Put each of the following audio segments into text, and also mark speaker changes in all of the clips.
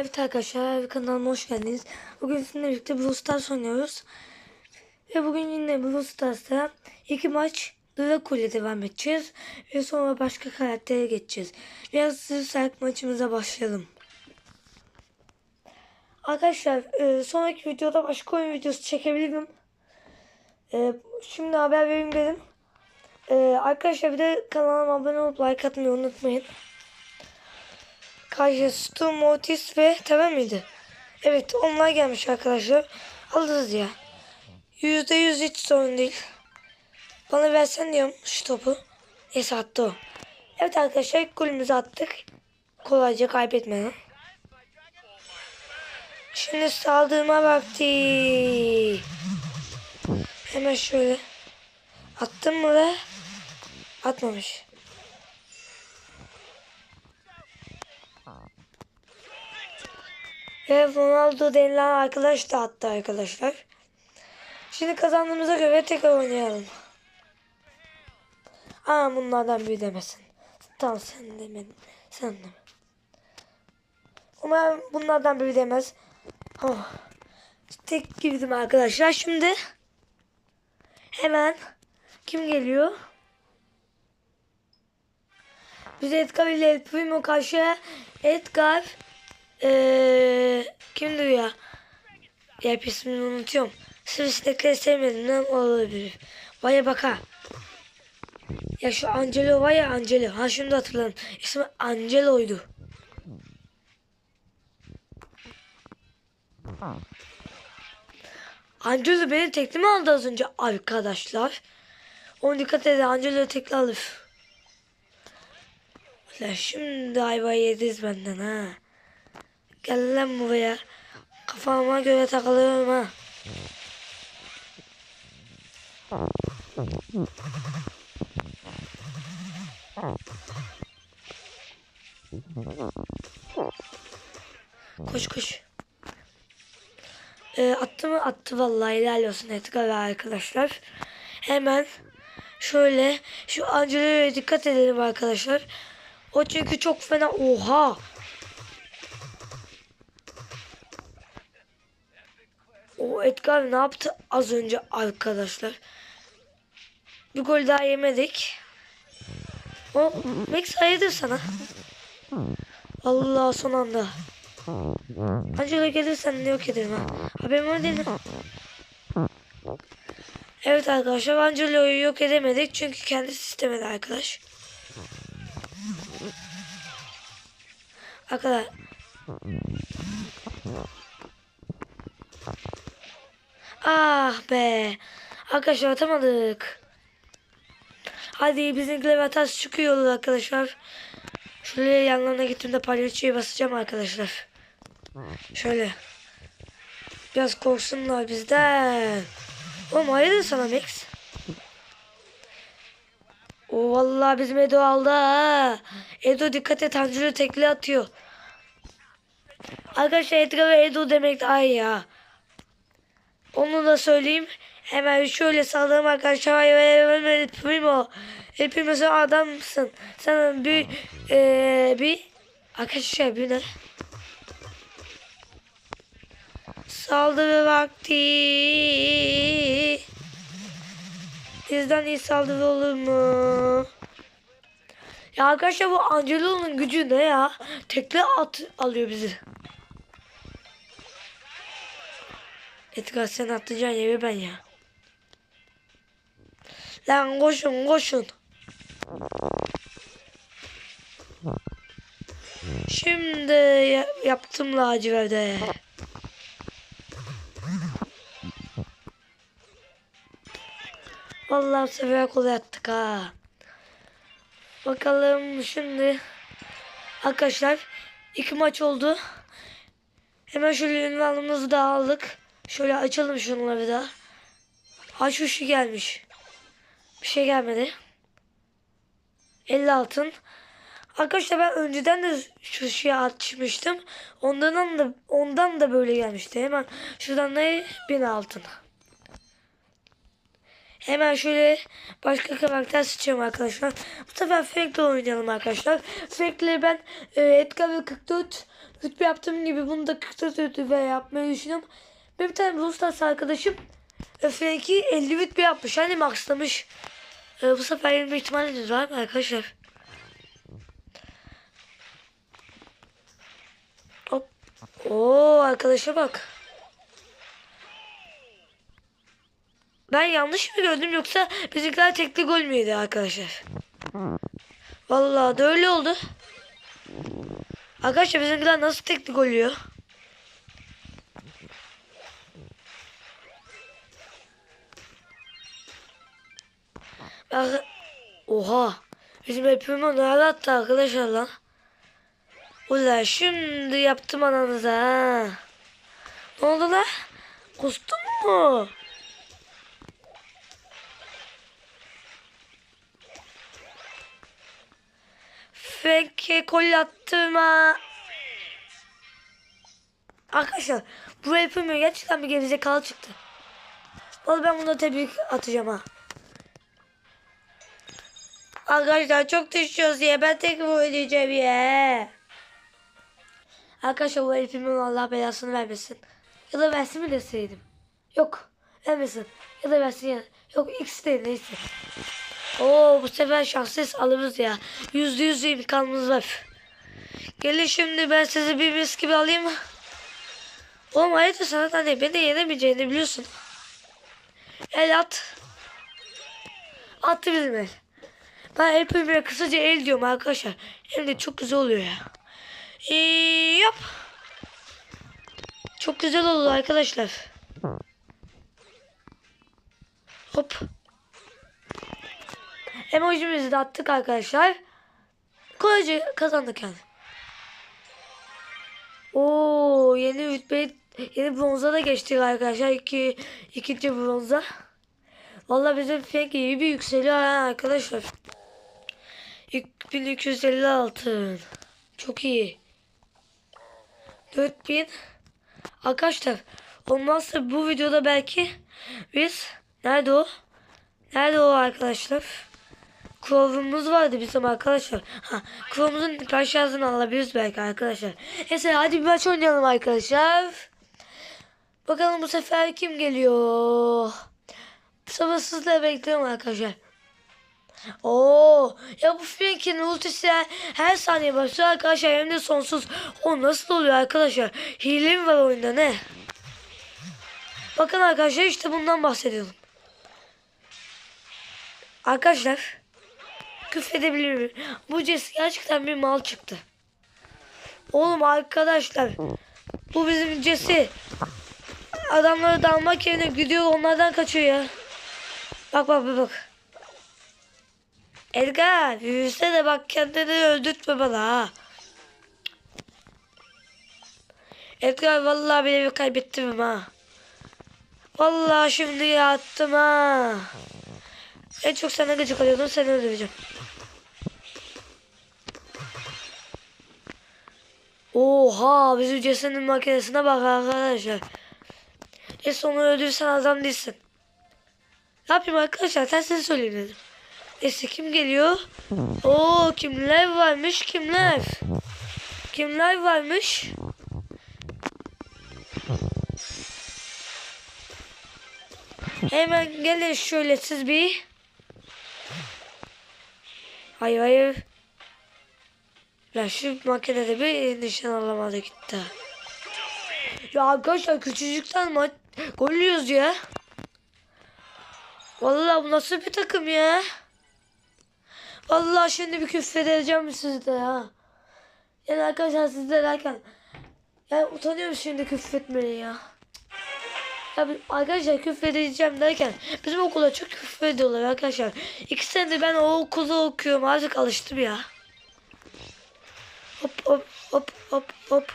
Speaker 1: Evet arkadaşlar kanalıma hoş geldiniz. Bugün sizinle birlikte Brawl Stars oynuyoruz. Ve bugün yine Brawl Stars'ta iki maç Draco ile devam edeceğiz. Ve sonra başka karaktere geçeceğiz. Biraz hızlı maçımıza başlayalım. Arkadaşlar e, sonraki videoda başka oyun videosu çekebilirim. E, şimdi haber vereyim dedim. E, arkadaşlar bir de kanalıma abone olup like atmayı unutmayın. Kajestu, Mortis ve Tara mıydı? Evet onlar gelmiş arkadaşlar. Alırız ya. Yüzde yüz hiç sorun değil. Bana versen diyorum şu topu. Neyse attı o. Evet arkadaşlar golümüzü attık. Kolayca kaybetmeden. Şimdi saldırma vakti. Hemen şöyle. Attım mı da? Atmamış. Ve Ronaldo denilen arkadaş da attı arkadaşlar. Şimdi kazandığımıza göre tekrar oynayalım. Aa bunlardan biri demesin. Tamam sen demedin. Sen de. Umarım bunlardan biri demez. Oh. Tek girdim arkadaşlar. Şimdi hemen kim geliyor? Biz Edgar ile El Primo karşı Edgar ee, kimdi ya? Ya ismini unutuyorum. Sivrisinekleri sevmediğimden olabilir. Vaya baka. Ya şu Angelo var ya Angelo. Ha şunu da hatırladım. İsmi Angelo'ydu. Angelo beni tekli mi aldı az önce arkadaşlar? Onu dikkat edin Angelo tekli alır. Ulan şimdi ayvayı yediniz benden ha. Gel lan buraya. Kafama göre takılıyorum ha. Koş koş. Ee, attı mı? Attı vallahi helal olsun Edgar arkadaşlar. Hemen şöyle şu Angelo'ya dikkat edelim arkadaşlar. O çünkü çok fena. Oha. O Edgar ne yaptı az önce arkadaşlar? Bir gol daha yemedik. O Max hayırdır sana? Allah son anda. Angela gelirsen ne yok ederim ha. Haberim var değil? Evet arkadaşlar Angelo'yu yok edemedik çünkü kendisi istemedi arkadaş. Arkadaşlar Ah be. Arkadaşlar atamadık. Hadi bizimkiler hatası çıkıyor arkadaşlar. Şöyle yanlarına gittiğimde palyaçoya basacağım arkadaşlar. Şöyle. Biraz korksunlar bizden. Oğlum hayırdır sana Max? O vallahi bizim Edo aldı ha. Edo dikkat et Angelo tekli atıyor. Arkadaşlar Edgar ve Edo demek ay ya. Onu da söyleyeyim. Hemen şöyle saldırım arkadaşlar. El Primo. El Primo sen adamsın. Sen bir ee, bir arkadaşlar bir ne? Saldırı vakti. Bizden iyi saldırı olur mu? Ya arkadaşlar bu Angelo'nun gücü ne ya? Tekle at alıyor bizi. Edgar sen atlayacaksın yere ben ya. Lan koşun koşun. Şimdi ya- yaptım laciverde. Vallahi sefer kolay attık ha. Bakalım şimdi. Arkadaşlar iki maç oldu. Hemen şöyle ünvanımızı da aldık. Şöyle açalım şunları da. Aç şu şey gelmiş. Bir şey gelmedi. 50 altın. Arkadaşlar ben önceden de şu şeyi açmıştım. Ondan da ondan da böyle gelmişti. Hemen şuradan da 1000 altın. Hemen şöyle başka karakter seçiyorum arkadaşlar. Bu sefer Frank'le oynayalım arkadaşlar. Frank'le ben e, Edgar ve 44 rütbe yaptığım gibi bunu da 44 rütbe yapmayı düşünüyorum. Benim bir tane Rostas arkadaşım e, Frank'i 50 rütbe yapmış. Hani maxlamış. E, bu sefer yenilme ihtimaliniz var mı arkadaşlar? Hop. Oo arkadaşa bak. Ben yanlış mı gördüm yoksa bizimkiler tekli gol mü yedi arkadaşlar? Vallahi da öyle oldu. Arkadaşlar bizimkiler nasıl tekli gol yiyor? Bak- Oha. Bizim hepimiz nerede attı arkadaşlar lan? Ulan şimdi yaptım ananıza ha. Ne oldu lan? Kustun mu? Frank'e gol attım ha. Arkadaşlar bu yapımıyor gerçekten bir gerizekalı çıktı. Vallahi ben buna tebrik atacağım ha. Arkadaşlar çok düşüyoruz ya ben tek bu ödeyeceğim ya. Arkadaşlar bu herifimin Allah belasını vermesin. Ya da versin mi deseydim. Yok vermesin. Ya da versin ya. Yok ikisi de neyse. Oo bu sefer şanssız alırız ya. Yüzde yüz imkanımız var. Gelin şimdi ben sizi bir mis gibi alayım. Oğlum hayırdır sana da ne? Beni yenemeyeceğini biliyorsun. El at. Attı bizim el. Ben el pembe kısaca el diyorum arkadaşlar. Hem de çok güzel oluyor ya. Ee, yap. Çok güzel oldu arkadaşlar. Hop. Emojimizi de attık arkadaşlar. Kolayca kazandık yani. Oo yeni rütbe yeni bronza da geçtik arkadaşlar. İki, ikinci bronza. Valla bizim pek iyi bir yükseliyor arkadaşlar. 1250 altın. Çok iyi. 4000. Arkadaşlar olmazsa bu videoda belki biz nerede o? Nerede o arkadaşlar? Krovumuz vardı bizim arkadaşlar. Ha, krovumuzun karşı alabiliriz belki arkadaşlar. Neyse hadi bir maç oynayalım arkadaşlar. Bakalım bu sefer kim geliyor? Sabırsızla bekliyorum arkadaşlar. Oo, ya bu Frank'in ultisi her saniye başlıyor arkadaşlar hem de sonsuz. O nasıl oluyor arkadaşlar? Hile mi var oyunda ne? Bakın arkadaşlar işte bundan bahsediyorum. Arkadaşlar küfredebilir miyim? Bu Jesse gerçekten bir mal çıktı. Oğlum arkadaşlar bu bizim Jesse. Adamları dalmak yerine gidiyor onlardan kaçıyor ya. Bak bak bak bak. Edgar yürüse de bak kendini öldürtme bana ha. Edgar vallahi beni bir kaybettim ha. Vallahi şimdi yattım ha. En çok sana gıcık alıyordum seni öldüreceğim. Oha bizim Jesse'nin makinesine bak arkadaşlar. Onu öldürsen adam değilsin. Ne yapayım arkadaşlar tersini söyleyeyim dedim. Neyse kim geliyor? Oo kimler varmış kimler? Kimler varmış? Hemen gelin şöyle siz bir. Hayır hayır. Ya şu makinede bir nişan alamadı gitti. Ya arkadaşlar küçücükten maç gol yiyoruz ya. Vallahi bu nasıl bir takım ya? Vallahi şimdi bir küfredeceğim sizde ha. Yani arkadaşlar sizde derken yani utanıyorum şimdi küfretmeye ya. Ya arkadaşlar küfredeceğim derken bizim okula çok küfrediyorlar arkadaşlar. İki senedir ben o okulda okuyorum artık alıştım ya. Hop hop hop hop hop.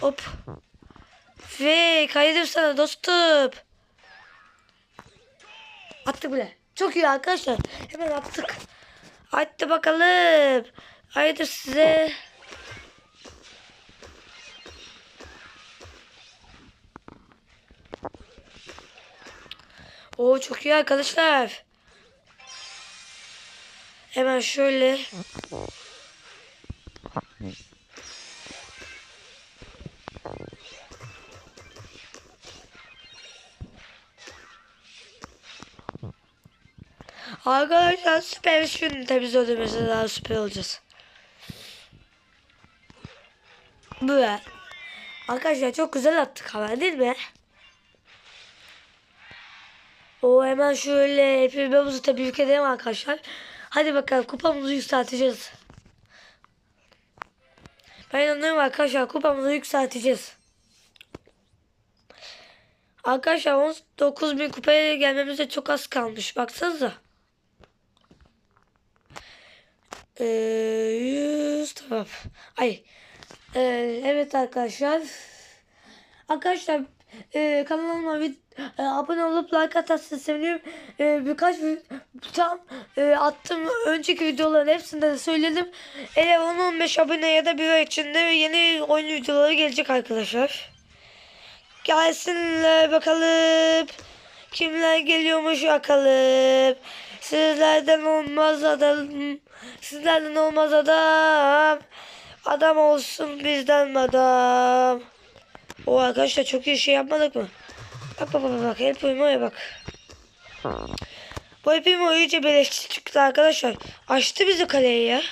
Speaker 1: Hop. Ve kaydım sana dostum. Attık bile. Çok iyi arkadaşlar. Hemen attık. Hadi bakalım. Haydi size. Oo çok iyi arkadaşlar. Hemen şöyle. Arkadaşlar süper şunu temiz ödemesi daha süper olacağız. Böyle. Arkadaşlar çok güzel attık haber değil mi? O hemen şöyle hepimizi tebrik edelim arkadaşlar. Hadi bakalım kupamızı yükselteceğiz. Ben inanıyorum arkadaşlar kupamızı yükselteceğiz. Arkadaşlar 19 bin kupaya gelmemize çok az kalmış. Baksanıza. Ee, 100 tamam. Ay. Ee, evet arkadaşlar. Arkadaşlar e, kanalıma vid- e, abone olup like atarsanız sevinirim. E, birkaç tam e, attım önceki videoların hepsinde de söyledim. Eğer 10-15 abone ya da bir ay içinde yeni oyun videoları gelecek arkadaşlar. Gelsinler bakalım. Kimler geliyormuş bakalım. Sizlerden olmaz adam. Sizlerden olmaz adam. Adam olsun bizden adam. O arkadaşlar çok iyi şey yapmadık mı? Bak bak bak bak. El Primo'ya bak. Bu Primo iyice beleşçi çıktı arkadaşlar. Açtı bizi kaleye ya.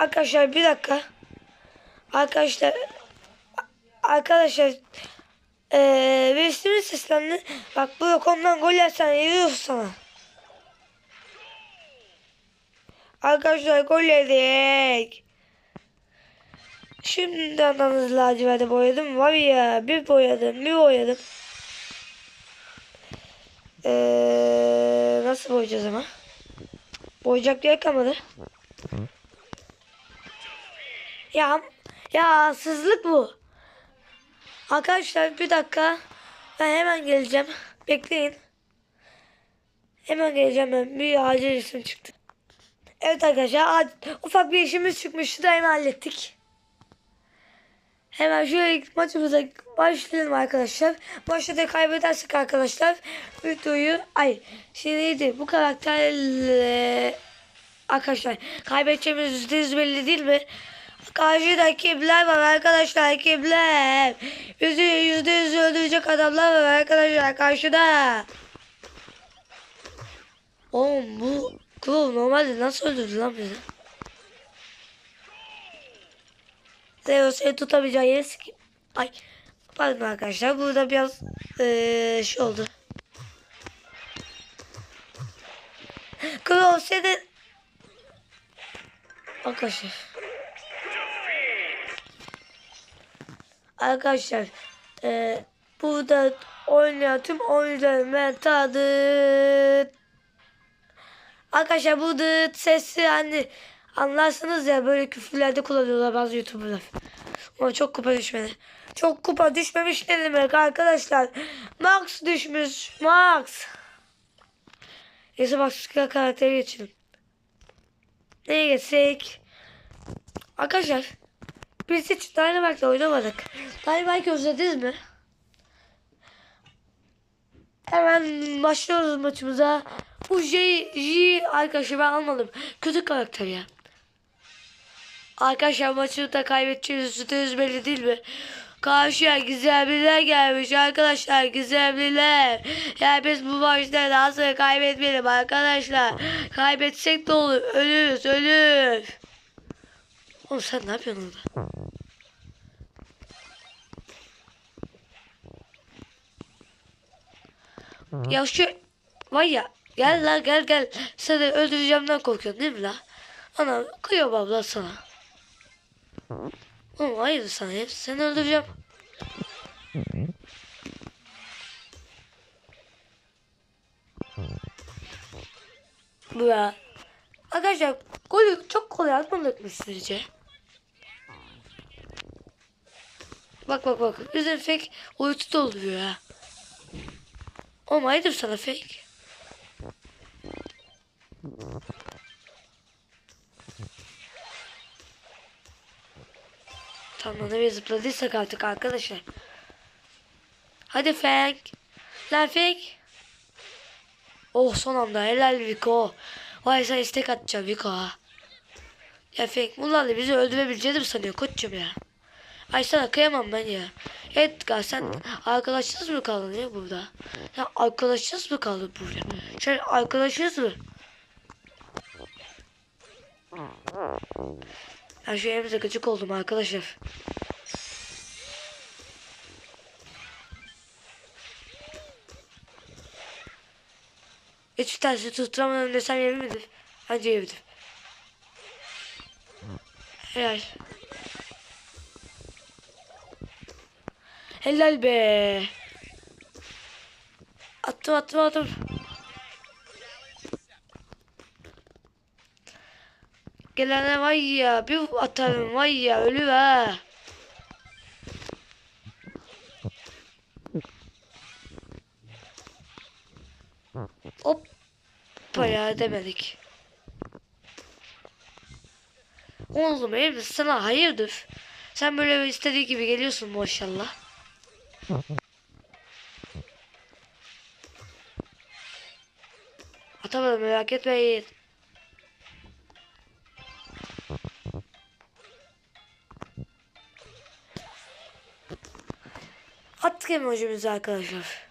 Speaker 1: Arkadaşlar bir dakika. Arkadaşlar arkadaşlar eee birisi seslendi. Bak bu yok ondan gol yersen yürüyorsun sana. Arkadaşlar gol yedik. Şimdi ananızı laciverde boyadım. Var ya bir boyadım bir boyadım. Eee nasıl boyayacağız ama? Boyayacak yer kalmadı. Ya ya sızlık bu. Arkadaşlar bir dakika. Ben hemen geleceğim. Bekleyin. Hemen geleceğim ben. Bir acil isim çıktı. Evet arkadaşlar ufak bir işimiz çıkmıştı da hemen hallettik. Hemen şöyle maçımıza başlayalım arkadaşlar. Maçta da kaybedersek arkadaşlar videoyu ay şey bu karakterle arkadaşlar kaybedeceğimiz belli değil mi? Karşıda ekipler var arkadaşlar ekipler. Yüzde yüzde yüz öldürecek adamlar var arkadaşlar karşıda. Oğlum bu Klov normalde nasıl öldürdü lan bizi? Zeo seni tutamayacağı yeri sikeyim. Ay pardon arkadaşlar burada biraz eee şey oldu. Klov seni Arkadaşlar Arkadaşlar eee burada oynayan tüm oyuncuların ben tadı Arkadaşlar bu dıt sesi hani anlarsınız ya böyle küfürlerde kullanıyorlar bazı youtuberlar. Ama çok kupa düşmedi. Çok kupa düşmemiş ne demek arkadaşlar. Max düşmüş. Max. Neyse başka karakteri geçelim. Neye geçsek? Arkadaşlar biz hiç Dynamite'la oynamadık. Dynamite'ı özlediniz mi? Hemen başlıyoruz maçımıza. Bu J, J ben almadım. Kötü karakter ya. Arkadaşlar maçı da kaybedeceğiz. Yüzde belli değil mi? Karşıya gizemliler gelmiş arkadaşlar gizemliler. Yani biz bu maçta sonra kaybetmeyelim arkadaşlar. Kaybetsek de olur. Ölürüz ölür. Oğlum sen ne yapıyorsun orada? Ya şu var ya gel la gel gel. Seni öldüreceğimden korkuyorsun değil mi la? Ana kıyıyor abla sana. Oğlum hayır sana ya. Seni öldüreceğim. Bu ya. Arkadaşlar golü çok kolay atmadık mı sizce? Bak bak bak. Bizim fake uyutu dolduruyor ya. Oğlum hayırdır sana fake? Tamam nereye zıpladıysak artık arkadaşlar. Hadi Frank. Lan Frank. Oh son anda helal Vico. Vay sen istek atacağım Vico ha. Ya Frank bunlarla bizi öldürebileceğini mi sanıyor koçum ya? Ay sana kıyamam ben ya. Edgar sen arkadaşsız mı kaldın ya burada? Sen arkadaşsız mı kaldın burada? Sen arkadaşsız mı? Ben şu evimize gıcık oldum arkadaşlar. Hiç tersi tutturamadım desem yemin midir? Bence yemindir. Helal. Helal be. Attım attım attım. Gelene var ya bir atarım var ya ölü ha. Hop. Bayağı demedik. Oğlum evde sana hayırdır? Sen böyle istediği gibi geliyorsun maşallah. Atamadım merak etmeyin. Attık emojimizi arkadaşlar.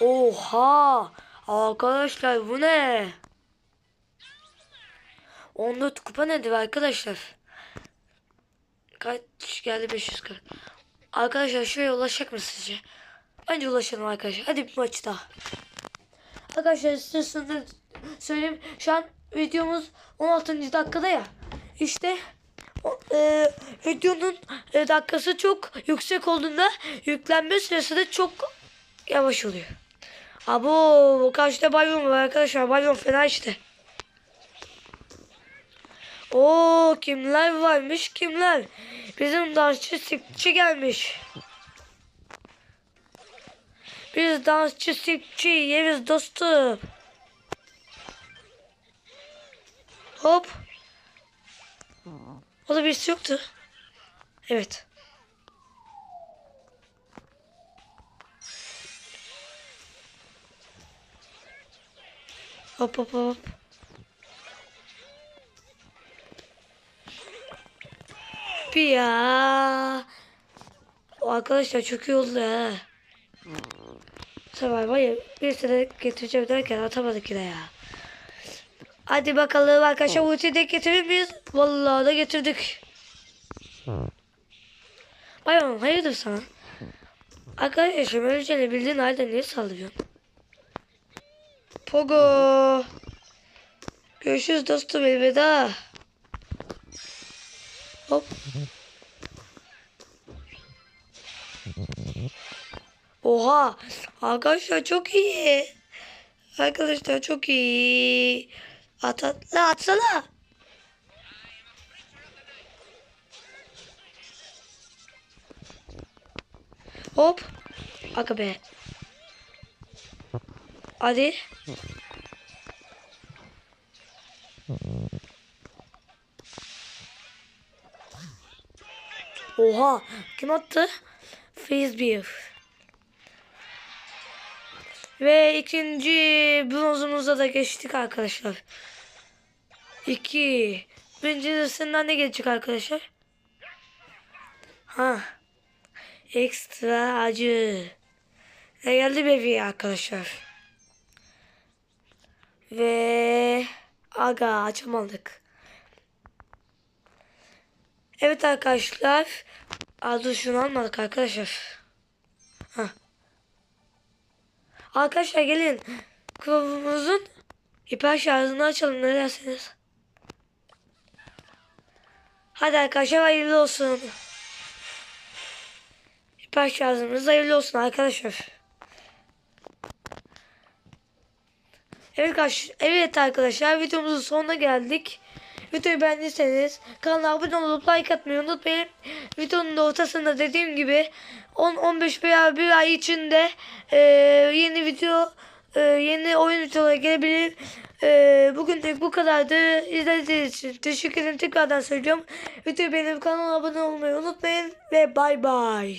Speaker 1: Oha! Arkadaşlar bu ne? 14 kupa nedir arkadaşlar? Kaç geldi 540. Arkadaşlar şuraya ulaşacak mı sizce? Bence ulaşalım arkadaşlar. Hadi bir maç daha. Arkadaşlar size size söyleyeyim. Şu an videomuz 16. dakikada ya. İşte o, e, videonun e, dakikası çok yüksek olduğunda yüklenme süresi de çok yavaş oluyor. Abo karşıda balyon var arkadaşlar. Balyon fena işte. Oo kimler varmış kimler? Bizim dansçı sikçi gelmiş. Biz dansçı sikçi yeriz dostum. Hop. O da birisi yoktu. Evet. Hop hop hop. Bir ya. O arkadaşlar çok iyi oldu ha. Ya bir sene getireceğim derken atamadık yine ya. Hadi bakalım arkadaşlar ultiyi de getirir miyiz? Vallahi da getirdik. Bayan hayırdır sana? Arkadaşlar öleceğini bildiğin halde niye sallıyorsun? Pogo. Görüşürüz dostum elveda. Hop. Oha. Arkadaşlar çok iyi. Arkadaşlar çok iyi. At at la atsana. Hop. Aga be. Hadi. Oha. Kim attı? Frisbee. Ve ikinci bronzumuza da geçtik arkadaşlar. İki. Birincisinden ne gelecek arkadaşlar? Ha. Ekstra acı. Ne geldi bebeği arkadaşlar. Ve aga açamadık. Evet arkadaşlar. Adı şunu almadık arkadaşlar. Hah. Arkadaşlar gelin. Kılavuzumuzun hiper şarjını açalım ne dersiniz? Hadi arkadaşlar hayırlı olsun. Hiper şarjımız hayırlı olsun arkadaşlar. Evet, arkadaş- evet arkadaşlar videomuzun sonuna geldik. Videoyu beğendiyseniz kanala abone olup like atmayı unutmayın. Videonun da ortasında dediğim gibi 10-15 veya bir ay içinde e, yeni video e, yeni oyun videoları gelebilir. E, bugün de bu kadardı. İzlediğiniz için teşekkür ederim. Tekrardan söylüyorum. Videoyu beğenip kanala abone olmayı unutmayın ve bay bay.